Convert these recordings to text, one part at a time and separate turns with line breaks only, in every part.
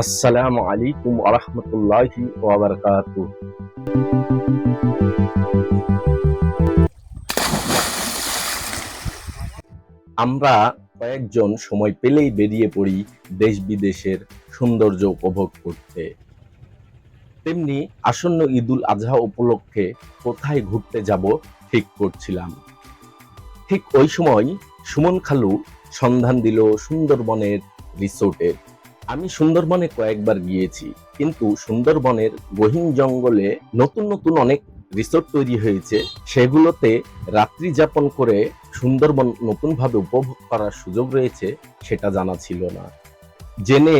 আসসালামু আলাইকুম আরহামতুল্লাহি ওয়াবারকাতু আমরা কয়েকজন সময় পেলেই বেরিয়ে পড়ি দেশ বিদেশের সৌন্দর্য উপভোগ করতে। তেমনি আসন্ন ঈদুল আজহা উপলক্ষে কোথায় ঘুরতে যাব ঠিক করছিলাম। ঠিক ওই সময় সুমন খালু সন্ধান দিল সুন্দরবনের রিসোর্টের আমি সুন্দরবনে কয়েকবার গিয়েছি, কিন্তু সুন্দরবনের গহীন জঙ্গলে নতুন নতুন অনেক রিসোর্ট তৈরি হয়েছে। সেগুলোতে রাত্রি যাপন করে সুন্দরবন নতুনভাবে উপভোগ করার সুযোগ রয়েছে, সেটা জানা ছিল না। জেনে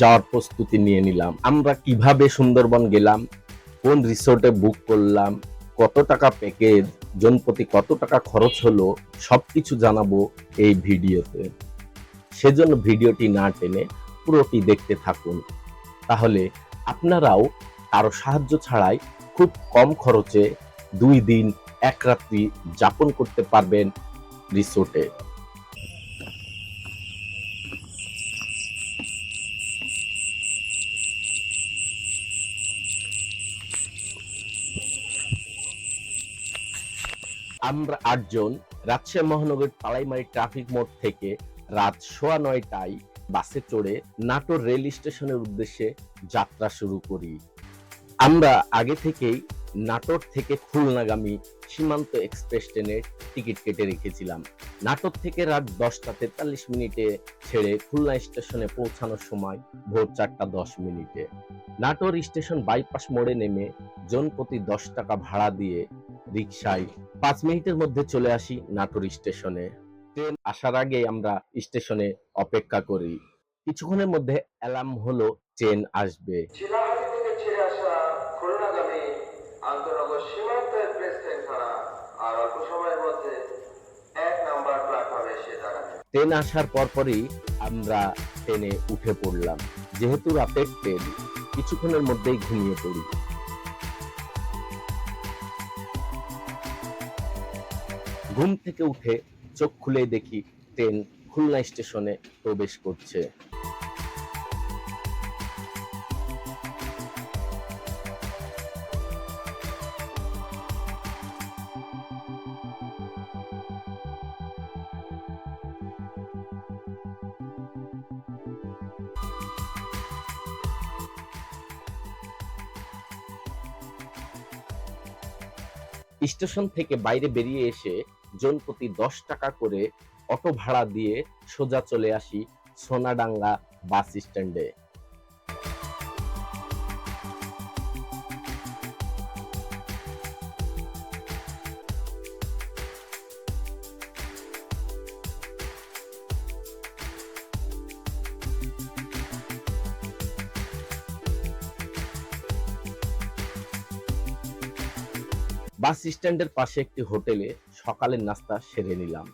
যাওয়ার প্রস্তুতি নিয়ে নিলাম। আমরা কীভাবে সুন্দরবন গেলাম, কোন রিসোর্টে বুক করলাম, কত টাকা প্যাকেজ জনপ্রতি কত টাকা খরচ হলো, সবকিছু জানাব এই ভিডিওতে। সেজন্য ভিডিওটি না টেনে পুরোটি দেখতে থাকুন। তাহলে আপনারাও কারও সাহায্য ছাড়াই খুব কম খরচে দুই দিন, এক রাত্রি যাপন করতে পারবেন রিসোর্টে। আমরা আটজন রাজশাহী মহানগর তালাইমারি ট্রাফিক মোড় থেকে রাত সোয়া নয়টায় বাসে চড়ে নাটোর রেল স্টেশনের উদ্দেশ্যে যাত্রা শুরু করি। আমরা আগে থেকেই নাটোর থেকে খুলনাগামী সীমান্ত এক্সপ্রেস ট্রেনের টিকিট কেটে রেখেছিলাম। নাটোর থেকে রাত দশটা তেতাল্লিশ মিনিটে ছেড়ে খুলনা স্টেশনে পৌঁছানোর সময় ভোর চারটা দশ মিনিটে। নাটোর স্টেশন বাইপাস মোড়ে নেমে জন প্রতি দশ টাকা ভাড়া দিয়ে রিক্সায় পাঁচ মিনিটের মধ্যে চলে আসি নাটোর স্টেশনে। ট্রেন আসার আগে আমরা স্টেশনে অপেক্ষা করি। কিছুক্ষণের মধ্যে অ্যালার্ম হলো ট্রেন আসবে।
ট্রেন
আসার পরপরই আমরা ট্রেনে উঠে পড়লাম। যেহেতু রাতের ট্রেন কিছুক্ষণের মধ্যেই ঘুমিয়ে পড়ি। ঘুম থেকে উঠে চোখ খুলে দেখি ট্রেন খুলনা স্টেশনে প্রবেশ করছে। স্টেশন থেকে বাইরে বেরিয়ে এসে জনপ্রতি দশ টাকা করে অটো ভাড়া দিয়ে সোজা চলে আসি সোনাডাঙ্গা বাস স্ট্যান্ডে। বাস স্ট্যান্ডের পাশে একটি হোটেলে সকালের নাস্তা সেরে নিলাম।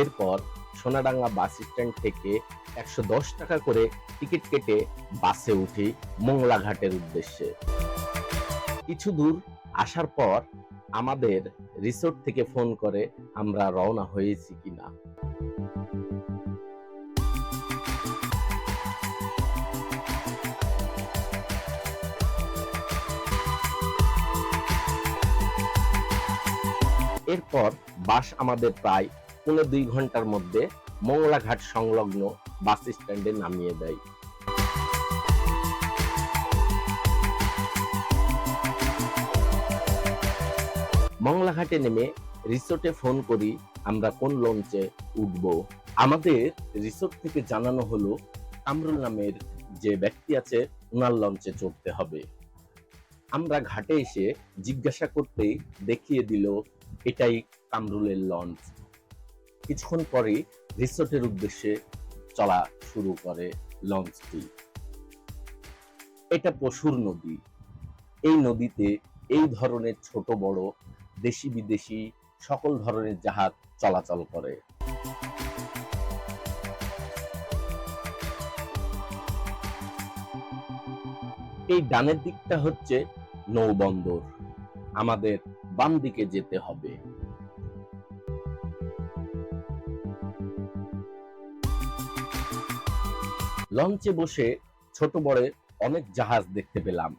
এরপর সোনাডাঙ্গা বাস স্ট্যান্ড থেকে একশো দশ টাকা করে টিকিট কেটে বাসে উঠি মোংলাঘাটের উদ্দেশ্যে। কিছু দূর আসার পর আমাদের রিসোর্ট থেকে ফোন করে আমরা রওনা হয়েছি কিনা। এরপর বাস আমাদের প্রায় পৌনে দুই ঘণ্টার মধ্যে মংলাঘাট সংলগ্ন বাস স্ট্যান্ডে নামিয়ে দেয়। মংলাঘাটে নেমে রিসোর্টে ফোন করি, আমরা কোন লঞ্চে উঠব। আমাদের রিসোর্ট থেকে জানানো হলো, কামরুল নামের যে ব্যক্তি আছে ওনার লঞ্চে চড়তে হবে। আমরা ঘাটে এসে জিজ্ঞাসা করতেই দেখিয়ে দিল এটাই কামরুলের লঞ্চ কিছুক্ষণ পরে রিসোর্টের উদ্দেশ্যে চলা শুরু করে লঞ্চটি এটা পশুর নদী। এই নদীতে এই ধরনের ছোট বড় দেশি বিদেশি সকল ধরনের জাহাজ চলাচল করে। এই ডানের দিকটা হচ্ছে নৌবন্দর আমাদের বাম দিকে যেতে হবে। লঞ্চে বসে ছোট বড়ে অনেক জাহাজ দেখতে পেলাম।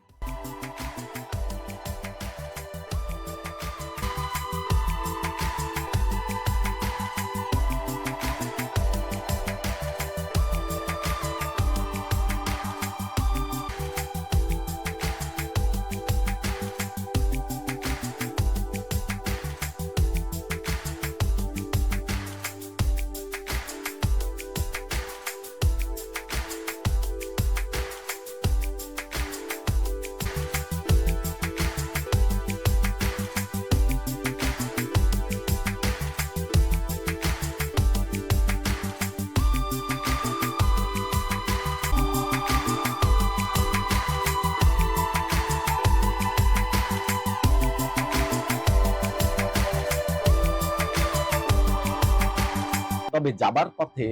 তবে যাবার পথে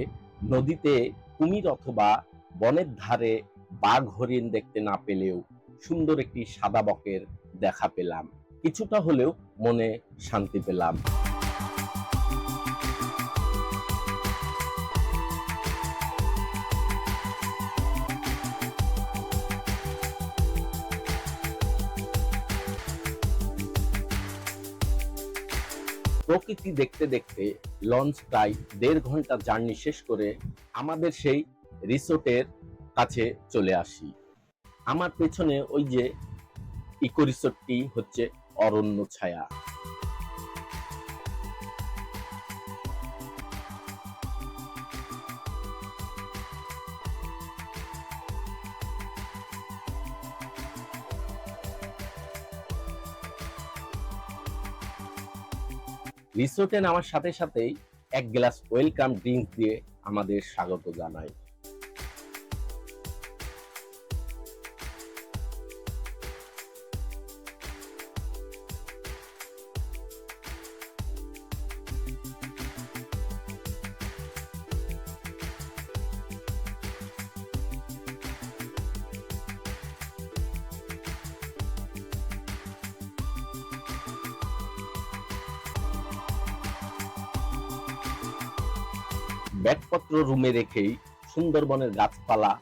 নদীতে কুমির অথবা বনের ধারে বাঘ হরিণ দেখতে না পেলেও সুন্দর একটি সাদা বকের দেখা পেলাম। কিছুটা হলেও মনে শান্তি পেলাম। প্রকৃতি দেখতে দেখতে লঞ্চ প্রায় দেড় ঘণ্টা জার্নি শেষ করে আমাদের সেই রিসোর্টের কাছে চলে আসি। আমার পেছনে ওই যে ইকো রিসোর্টটি হচ্ছে অরণ্য ছায়া। রিসোর্টে আমার সাথে সাথেই এক গ্লাস ওয়েলকাম ড্রিঙ্ক দিয়ে আমাদের স্বাগত জানায়। ব্যাগপত্র রুমে রেখেই সুন্দরবনের গাছপালা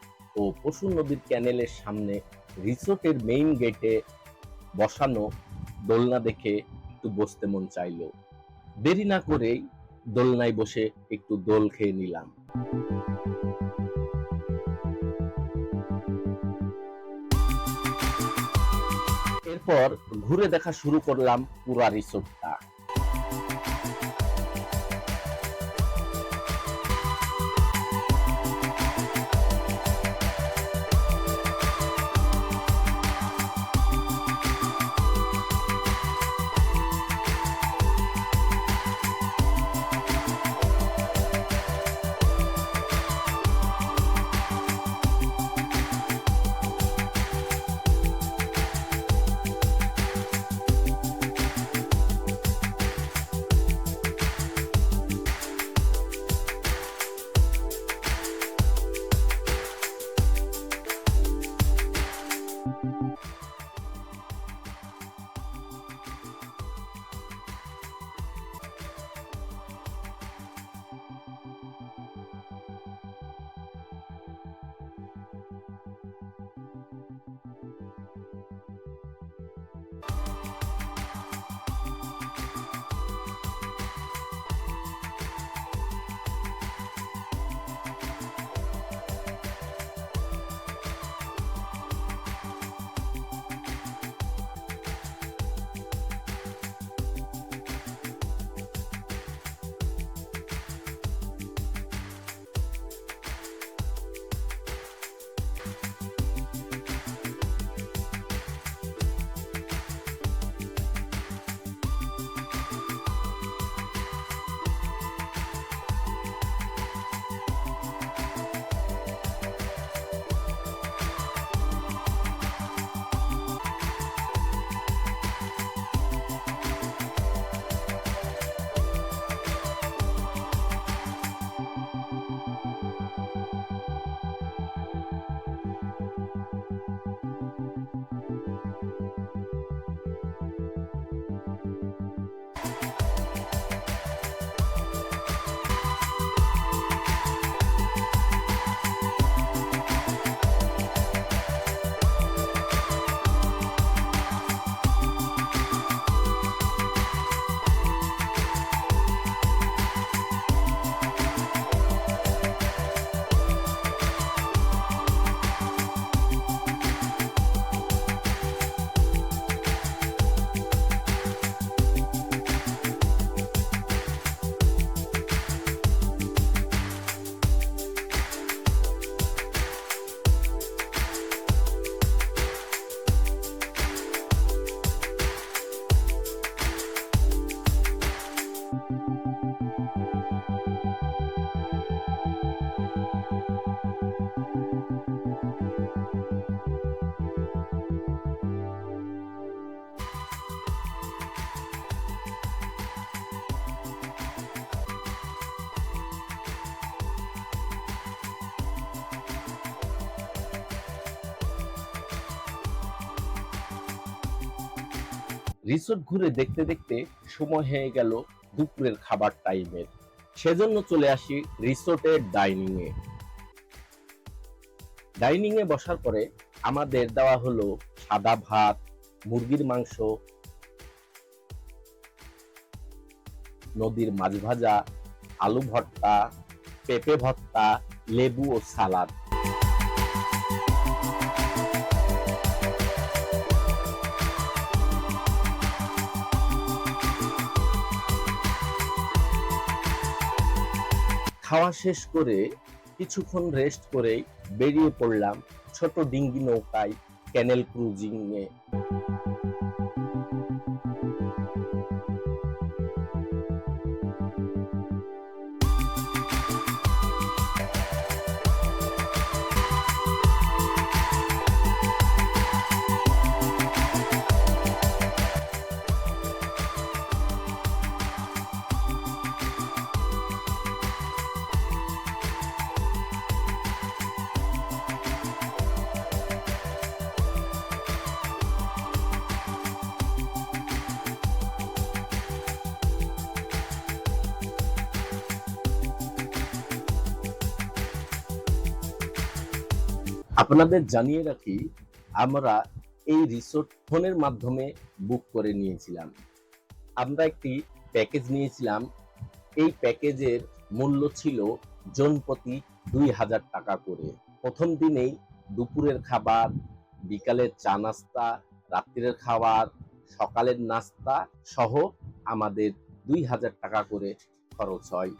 ও পশু নদীর ক্যানেলের সামনে রিসোর্টের মেইন গেটে বসানো দোলনা দেখে একটু বসতে মন চাইলো। দেরি না করেই দোলনায় বসে একটু দোল খেয়ে নিলাম। এরপর ঘুরে দেখা শুরু করলাম পুরা রিসোর্টটা। রিসোর্ট ঘুরে দেখতে দেখতে সময় হয়ে গেল দুপুরের খাবার টাইমের। সেজন্য চলে আসি রিসোর্টের ডাইনিং এ ডাইনিং এ বসার পরে আমাদের দেওয়া হলো সাদা ভাত, মুরগির মাংস, নদীর মাছ ভাজা, আলু ভর্তা, পেঁপে ভর্তা, লেবু ও সালাদ। খাওয়া শেষ করে কিছুক্ষণ রেস্ট করে বেরিয়ে পড়লাম ছোট ডিঙ্গি নৌকায় ক্যানেল ক্রুজিং আপনাদের জানিয়ে রাখি, আমরা এই রিসোর্ট ফোনের মাধ্যমে বুক করে নিয়েছিলাম। আমরা একটি প্যাকেজ নিয়েছিলাম। এই প্যাকেজের মূল্য ছিল জনপ্রতি দুই হাজার টাকা করে। প্রথম দিনেই দুপুরের খাবার, বিকালের চা নাস্তা, রাত্রের খাবার, সকালের নাস্তা সহ আমাদের দুই হাজার টাকা করে খরচ হয়।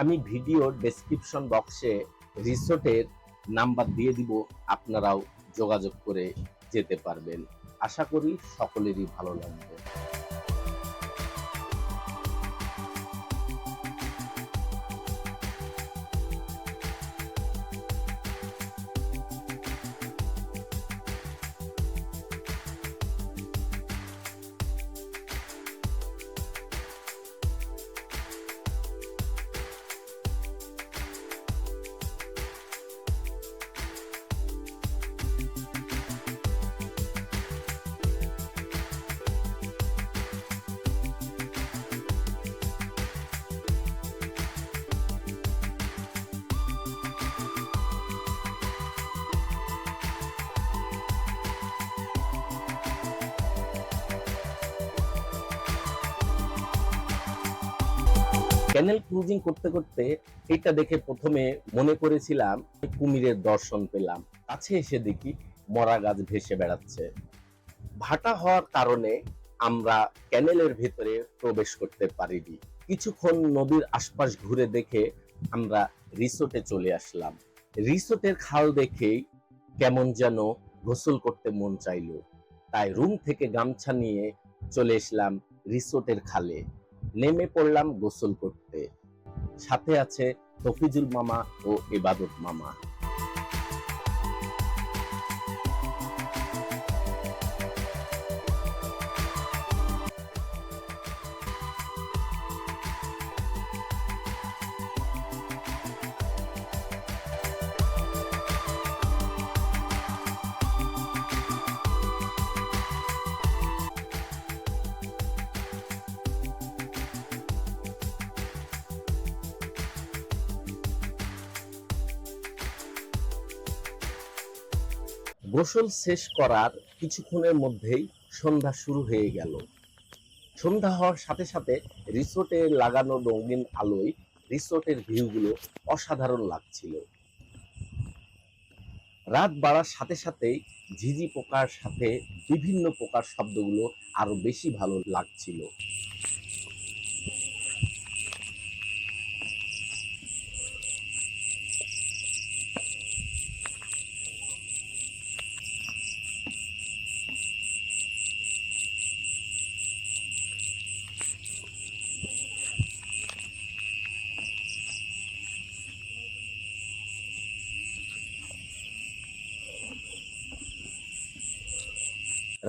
আমি ভিডিও ডেসক্রিপশন বক্সে রিসোর্টের নাম্বার দিয়ে দিব আপনারাও যোগাযোগ করে যেতে পারবেন। আশা করি সকলেরই ভালো লাগবে। ক্যানেল ক্রুজিং করতে করতে এটা দেখে প্রথমে মনে করেছিলাম কুমিরের দর্শন পেলাম। কাছে এসে দেখি মরা গাছ ভেসে বেড়াচ্ছে। ভাটা হওয়ার কারণে আমরা ক্যানেলের ভিতরে প্রবেশ করতে পারিনি। কিছুক্ষণ নদীর আশপাশ ঘুরে দেখে আমরা রিসোর্টে চলে আসলাম। রিসোর্টের খাল দেখেই কেমন যেন গোসল করতে মন চাইলো। তাই রুম থেকে গামছা নিয়ে চলে এসলাম রিসোর্টের খালে। নেমে পড়লাম গোসল করতে। সাথে আছে তফিজুল মামা ও এবাদত মামা। গোসল শেষ করার কিছুক্ষণের মধ্যেই সন্ধ্যা শুরু হয়ে গেল। সন্ধ্যা হওয়ার সাথে সাথে রিসোর্টে লাগানো রঙিন আলোয় রিসোর্টের ভিউগুলো অসাধারণ লাগছিল। রাত বাড়ার সাথে সাথেই ঝিঝি পোকার সাথে বিভিন্ন পোকার শব্দগুলো আরও বেশি ভালো লাগছিল।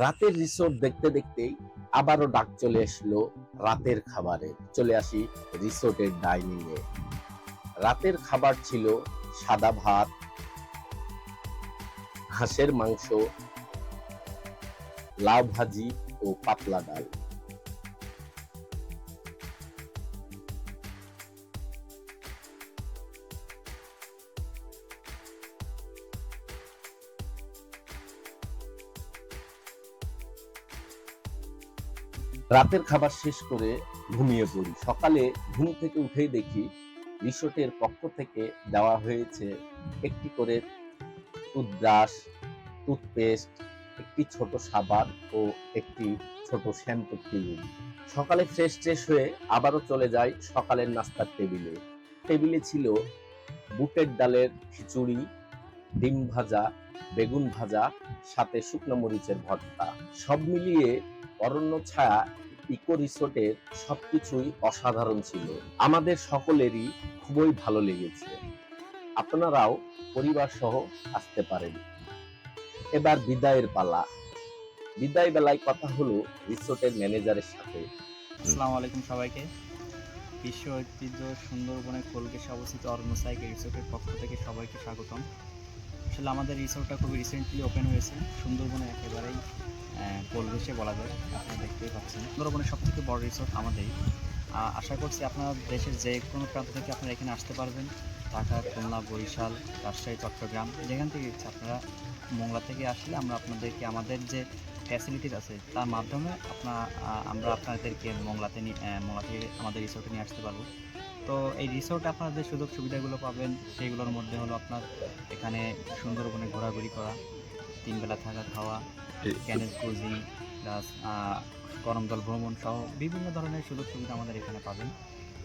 রাতের রিসোর্ট দেখতে দেখতেই আবারও ডাক চলে আসলো রাতের খাবারে। চলে আসি রিসোর্টের ডাইনিং এ। রাতের খাবার ছিল সাদা ভাত, হাঁসের মাংস, লাউ ভাজি ও পাতলা ডাল। রাতের খাবার শেষ করে ঘুমিয়ে পড়ি। সকালে ঘুম থেকে উঠেই দেখি রিসোর্টের পক্ষ থেকে দেওয়া হয়েছে একটি করে টুথব্রাশ, টুথপেস্ট, একটি ছোট সাবান ও একটি ছোট শ্যাম্পুর টিউব সকালে ফ্রেশ ট্রেশ হয়ে আবারও চলে যাই সকালের নাস্তার টেবিলে। টেবিলে ছিল বুটের ডালের খিচুড়ি, ডিম ভাজা, বেগুন ভাজা, সাথে শুকনো মরিচের ভর্তা। সব মিলিয়ে অরণ্য ছায়া ইকো রিসোর্টের সবকিছুই অসাধারণ ছিল। আমাদের সকলেরই খুবই ভালো লেগেছে। আপনারাও পরিবার সহ আসতে পারেন। এবার বিদায়ের পালা। বিদায় বেলায় কথা হলো রিসোর্টের ম্যানেজারের সাথে।
আসসালামু আলাইকুম সবাইকে। বিশ্ব ঐতিহ্য সুন্দরবনের কোলগেসে অবস্থিত অরণ্য সাইকেল রিসোর্টের পক্ষ থেকে সবাইকে স্বাগতম। আসলে আমাদের রিসোর্টটা খুবই রিসেন্টলি ওপেন হয়েছে। সুন্দরবনে একেবারেই কোলগেসে বলা যায় আপনারা দেখতেই পাচ্ছেন। সুন্দরবনের সব থেকে বড় রিসোর্ট আমাদেরই আহ, আশা করছি আপনারা দেশের যে কোনো প্রান্ত থেকে আপনারা এখানে আসতে পারবেন। ঢাকা খুলনা বরিশাল রাজশাহী চট্টগ্রাম যেখান থেকে ইচ্ছা আপনারা মোংলা থেকে আসলে আমরা আপনাদেরকে আমাদের যে ফ্যাসিলিটিস আছে তার মাধ্যমে আপনার আমরা আপনাদেরকে মোংলাতে মোংলা থেকে আমাদের রিসোর্টে নিয়ে আসতে পারব। তো এই রিসোর্টে আপনারা যে সুযোগ সুবিধাগুলো পাবেন সেইগুলোর মধ্যে হলো আপনার এখানে সুন্দরবনে ঘোরাঘুরি করা তিনবেলা থাকা খাওয়া ক্যানেল ক্রুজিং প্লাস গরম জল, ভ্রমণ সহ বিভিন্ন ধরনের সুযোগ সুবিধা আমাদের এখানে পাবেন।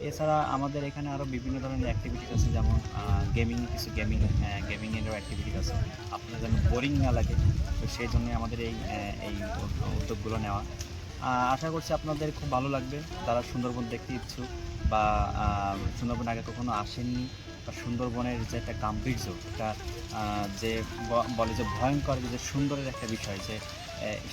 এছাড়া আমাদের এখানে আরও বিভিন্ন ধরনের অ্যাক্টিভিটিস আছে, যেমন গেমিং কিছু গেমিং গেমিংয়েরও অ্যাক্টিভিটিস আছে। আপনার যেন বোরিং না লাগে, তো সেই জন্য আমাদের এই এই উদ্যোগগুলো নেওয়া। আশা করছি আপনাদের খুব ভালো লাগবে। যারা সুন্দরবন দেখতে ইচ্ছুক বা সুন্দরবন আগে কখনো আসেননি। সুন্দরবনের যে একটা গাম্ভীর্য, একটা যে বলে যে ভয়ঙ্কর, যে সুন্দরের একটা বিষয়, যে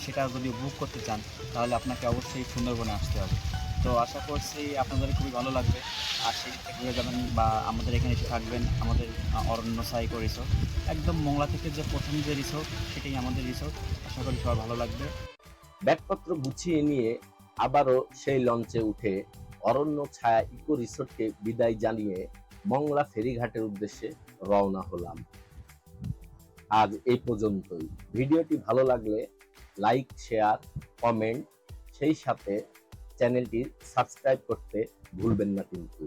সেটা যদি উপভোগ করতে চান, তাহলে আপনাকে অবশ্যই সুন্দরবনে আসতে হবে। তো আশা করছি আপনাদের খুবই ভালো লাগবে। আর সেই ঘুরে যাবেন বা আমাদের এখানে এসে থাকবেন, আমাদের অরণ্য সাইকো রিসোর্ট একদম মোংলা থেকে যে প্রথম যে রিসোর্ট সেটাই আমাদের রিসোর্ট আশা করি সবার ভালো লাগবে।
ব্যাগপত্র গুছিয়ে নিয়ে আবারও সেই লঞ্চে উঠে অরণ্য ছায়া ইকো রিসোর্টকে বিদায় জানিয়ে মংলা ফেরিঘাটের উদ্দেশ্যে রওনা হলাম। আজ এই পর্যন্তই। ভিডিওটি ভালো লাগলে লাইক, শেয়ার, কমেন্ট, সেই সাথে চ্যানেলটি সাবস্ক্রাইব করতে ভুলবেন না কিন্তু।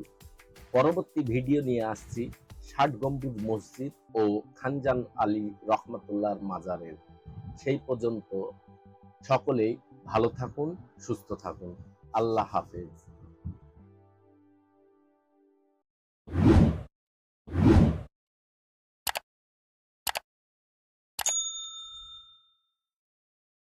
পরবর্তী ভিডিও নিয়ে আসছি ষাট গম্বুজ মসজিদ ও খানজান আলী রহমতুল্লাহর মাজারের। সেই পর্যন্ত সকলেই ভালো থাকুন, সুস্থ থাকুন। আল্লাহ হাফেজ।